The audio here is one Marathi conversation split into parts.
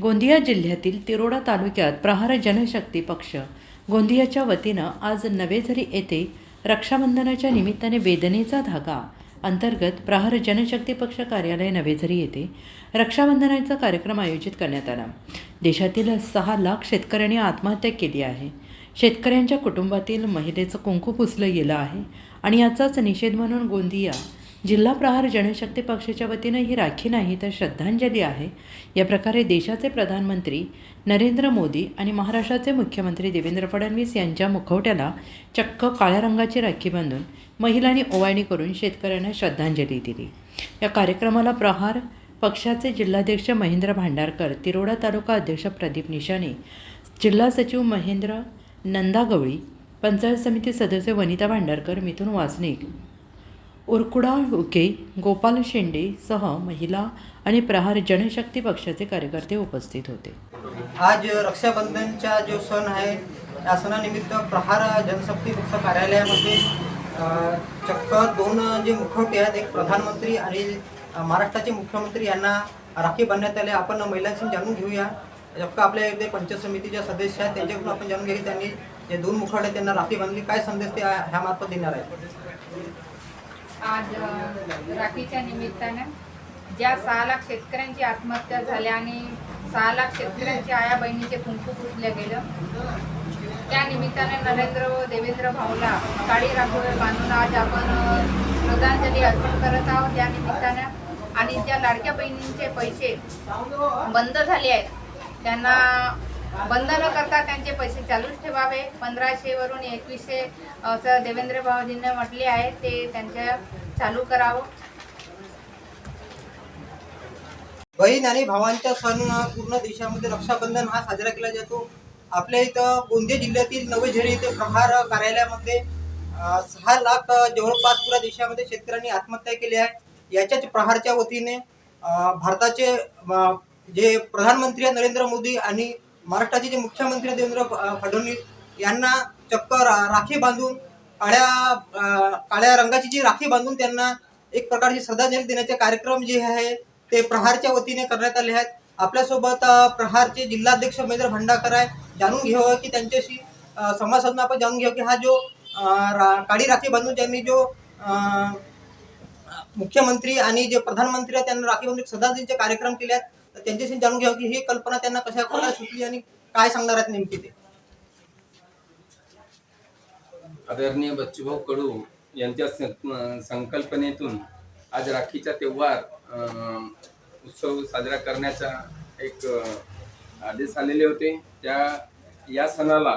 गोंदिया जिल्ह्यातील तिरोडा तालुक्यात प्रहार जनशक्ती पक्ष गोंदियाच्या वतीनं आज नवेझरी येथे रक्षाबंधनाच्या निमित्ताने वेदनेचा धागा अंतर्गत प्रहार जनशक्ती पक्ष कार्यालय नवेझरी येथे रक्षाबंधनाचा कार्यक्रम आयोजित करण्यात आला. देशातील सहा लाख शेतकऱ्यांनी आत्महत्या केली आहे. शेतकऱ्यांच्या कुटुंबातील महिलेचं कुंकू पुसलं गेलं आहे आणि याचाच निषेध म्हणून गोंदिया जिल्हा प्रहार जनशक्ती पक्षाच्या वतीनं ही राखी नाही तर श्रद्धांजली आहे. या प्रकारे देशाचे प्रधानमंत्री नरेंद्र मोदी आणि महाराष्ट्राचे मुख्यमंत्री देवेंद्र फडणवीस यांच्या मुखवट्याला चक्क काळ्या रंगाची राखी बांधून महिलांनी ओवाळणी करून शेतकऱ्यांना श्रद्धांजली दिली. या कार्यक्रमाला प्रहार पक्षाचे जिल्हाध्यक्ष महेंद्र भांडारकर तिरोडा तालुका अध्यक्ष प्रदीप निशाने जिल्हा सचिव महेंद्र नंदागवळी पंचायत समिती सदस्य वनिता भांडारकर मिथुन वासनिक उरकुडा उके गोपाल शेंडे सह महिला आणि प्रहार जनशक्ती पक्षाचे कार्यकर्ते उपस्थित होते. आज रक्षाबंधनचा जो सण आहे या सणानिमित्त प्रहार जनशक्ती पक्ष कार्यालयामध्ये चक्क दोन जे मुखवटे आहेत एक प्रधानमंत्री आणि महाराष्ट्राचे मुख्यमंत्री यांना राखी बांधण्यात आले आपण महिलांशी जाणून घेऊया. चक्क आपल्या इथे पंचायत समितीच्या सदस्य आहेत त्यांच्याकडून आपण जाणून घेऊ त्यांनी जे दोन मुखवटे आहेत, त्यांना राखी बांधली. काय संदेश ते ह्या मार्फत देणार आहेत? आज राखीच्या निमित्तानं ज्या सहा लाख शेतकऱ्यांची आत्महत्या झाल्या आणि सहा लाख शेतकऱ्यांच्या आया बहिणीचे कुंकू पुसलं गेलं त्या निमित्तानं नरेंद्र व देवेंद्र भाऊला काळी राखोळी बांधून आज आपण श्रद्धांजली अर्पण करत आहोत. त्या निमित्तानं आणि ज्या लाडक्या बहिणींचे पैसे बंद झाले आहेत त्यांना बंद न करता त्यांचे पैसे चालूच ठेवावे. पंधराशेवरून एकवीसशे असं देवेंद्र भावजींनी म्हटले आहे ते त्यांच्या चालू करावं. बहीण आणि भावांचा सण पूर्ण देशामध्ये रक्षाबंधन हा साजरा केला जातो. आपल्या इथं गोंदिया जिल्ह्यातील नवेझरी येथे प्रहार कार्यालयामध्ये सहा लाख जवळपास पुऱ्या देशामध्ये शेतकऱ्यांनी आत्महत्या केली आहे. याच्याच प्रहारच्या वतीने भारताचे जे प्रधानमंत्री नरेंद्र मोदी आणि महाराष्ट्राचे जे मुख्यमंत्री देवेंद्र फडणवीस यांना चक्क राखी बांधून काळ्या काळ्या रंगाची जी राखी बांधून त्यांना एक प्रकारची श्रद्धांजली देण्याचे कार्यक्रम जे आहे ते प्रहारच्या वतीने करण्यात आले आहेत. आपल्यासोबत प्रहारचे जिल्हाध्यक्ष महेंद्र भंडाकर आहे. जाणून घेऊ की त्यांच्याशी संवाद साधून आपण जाणून घेऊ की हा जो रा- काळी राखी बांधून ज्यांनी जो मुख्यमंत्री आणि जे प्रधानमंत्री आहेत त्यांना राखी बांधून श्रद्धांजलीचे कार्यक्रम केले आहेत. तर त्यांच्याशी जाणून घ्यावं की ही कल्पना त्यांना कशा प्रकारे सुचली आणि काय सांगणार आहेत नेमकी ते. आदरणीय बच्चूभाऊ कडू यांच्या सं- संकल्पनेतून आज राखीचा त्योहार अं, उत्सव साजरा करण्याचा एक अं, आदेश आलेले होते. त्या या सणाला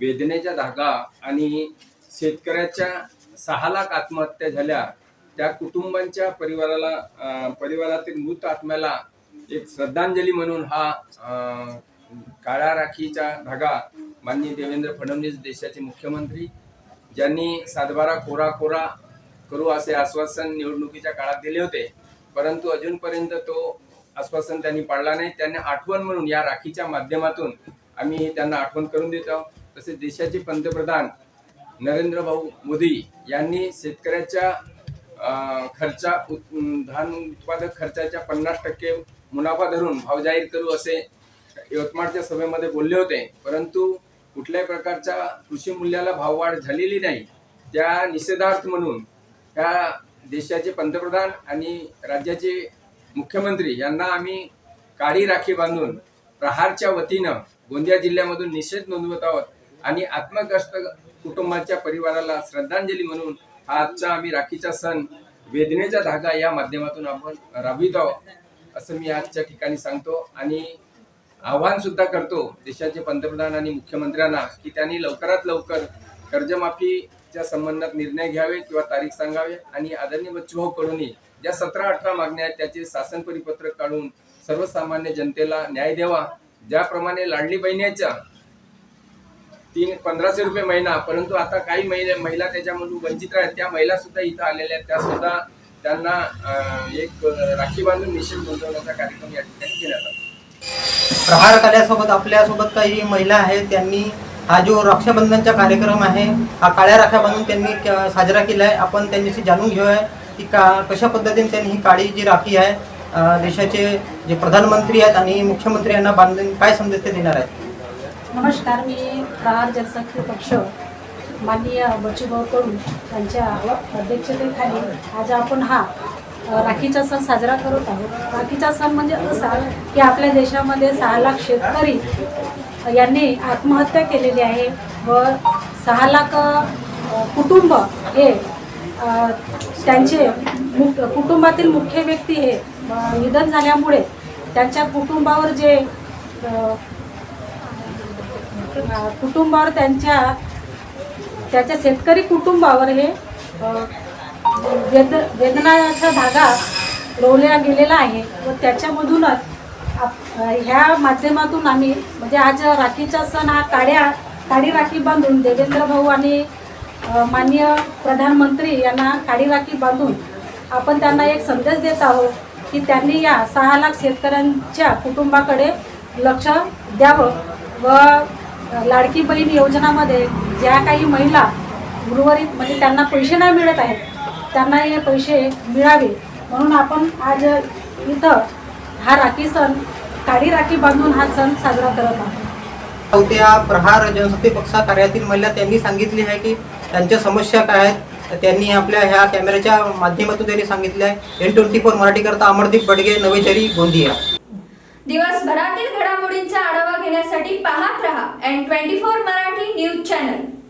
वेदनेचा धागा आणि शेतकऱ्याच्या सहा लाख आत्महत्या झाल्या. त्या कुटुंबांच्या परिवाराला अं, परिवारातील मृत आत्म्याला एक श्रद्धांजली म्हणून हा काळ्या राखीचा धागा माननीय देवेंद्र फडणवीस देशाचे मुख्यमंत्री ज्यांनी सातबारा कोरा कोरा करू असे आश्वासन निवडणुकीच्या काळात दिले होते. परंतु अजूनपर्यंत तो आश्वासन त्यांनी पाळला नाही. त्यांनी आठवण म्हणून या राखीच्या माध्यमातून आम्ही त्यांना आठवण करून देत आहोत. तसेच देशाचे पंतप्रधान नरेंद्र भाऊ मोदी यांनी शेतकऱ्याच्या खर्चा उत् धान उत्पादक खर्चाच्या पन्नास टक्के मुनाफा धरून भाव जाहीर करू असे यवतमाळच्या सभेमध्ये बोलले होते. परंतु कुठल्याही प्रकारच्या कृषी मूल्याला भाववाढ झालेली नाही. त्या निषेधार्थ म्हणून ह्या देशाचे पंतप्रधान आणि राज्याचे मुख्यमंत्री यांना आम्ही काळी राखी बांधून प्रहारच्या वतीनं गोंदिया जिल्ह्यामधून निषेध नोंदवत आहोत आणि आत्मग्रस्त कुटुंबाच्या परिवाराला श्रद्धांजली म्हणून हा आजचा आम्ही राखीचा सण वेदनेचा धागा या माध्यमातून आपण राबवित आहोत. असं मी आजच्या ठिकाणी सांगतो आणि आव्हान सुद्धा करतो देशाचे पंतप्रधान आणि मुख्यमंत्र्यांना की त्यांनी लवकरात लवकर कर्जमाफीच्या संबंधात निर्णय घ्यावे किंवा तारीख सांगावे आणि आदरणीय बच्चूभाऊ कडूनही ज्या सतरा अठरा मागण्या आहेत त्याचे शासन परिपत्रक काढून सर्वसामान्य जनतेला न्याय द्यावा. ज्याप्रमाणे लाडली बहिणीच्या तीन पंधराशे रुपये महिना परंतु आता काही महिला महिला त्याच्यामधून वंचित आहेत त्या महिला सुद्धा इथं आलेल्या आहेत. त्या सुद्धा त्यांना एक राखी बांधून निषेध नोंदवण्याचा कार्यक्रम या ठिकाणी घेण्यात आला प्रहार कार्यासोबत आपल्यासोबत काही महिला आहेत त्यांनी हा जो रक्षाबंधनचा कार्यक्रम आहे हा काळ्या राख्या बांधून त्यांनी क- साजरा केला आहे आपण त्यांच्याशी जाणून घेऊया की का कशा पद्धतीने त्यांनी ही काळी जी राखी आहे देशाचे जे प्रधानमंत्री आहेत आणि मुख्यमंत्री यांना बांधून काय संदेश ते देणार आहेत? नमस्कार मी प्रहार जनशक्ती पक्ष. माननीय बचूभाऊ कडू त्यांच्या अध्यक्षतेखाली आज आपण हा राखीचा सण साजरा करत आहोत. राखीचा सण म्हणजे असा की आपल्या देशामध्ये सहा लाख शेतकरी यांनी आत्महत्या केलेली आहे व सहा लाख कुटुंब हे त्यांचे मुख कुटुंबातील मुख्य व्यक्ती हे निधन झाल्यामुळे त्यांच्या कुटुंबावर जे कुटुंबावर त्यांच्या त्याच्या शेतकरी कुटुंबावर हे वेद वेदनाचा धागा रोवल्या गेलेला आहे. व त्याच्यामधूनच आप- ह्या माध्यमातून आम्ही म्हणजे आज राखीचा सण हा काड्या काडी राखी बांधून देवेंद्र भाऊ आणि माननीय प्रधानमंत्री यांना काडी राखी बांधून आपण त्यांना एक संदेश देत आहोत की त्यांनी या सहा लाख शेतकऱ्यांच्या कुटुंबाकडे लक्ष द्यावं. व लाडकी बहीण योजनामध्ये ज्या काही महिला उर्वरित म्हणजे त्यांना पैसे नाही मिळत आहेत त्यांना हे पैसे मिळावे. म्हणून आपण आज इथं हा राखी सण काडी राखी बांधून हा सण साजरा करत आहोत. होत्या प्रहार जनशक्ती पक्षा कार्यातील महिला त्यांनी सांगितली आहे की त्यांच्या समस्या काय आहेत तर त्यांनी आपल्या ह्या कॅमेऱ्याच्या माध्यमातून त्यांनी सांगितले आहे. एन ट्वेंटी फोर मराठीकरता अमरदीप बडगे नवेझरी गोंदिया. दिवसभरातील घडामोडींचा आढावा घेण्यासाठी पाहत रहा. N twenty four new channel.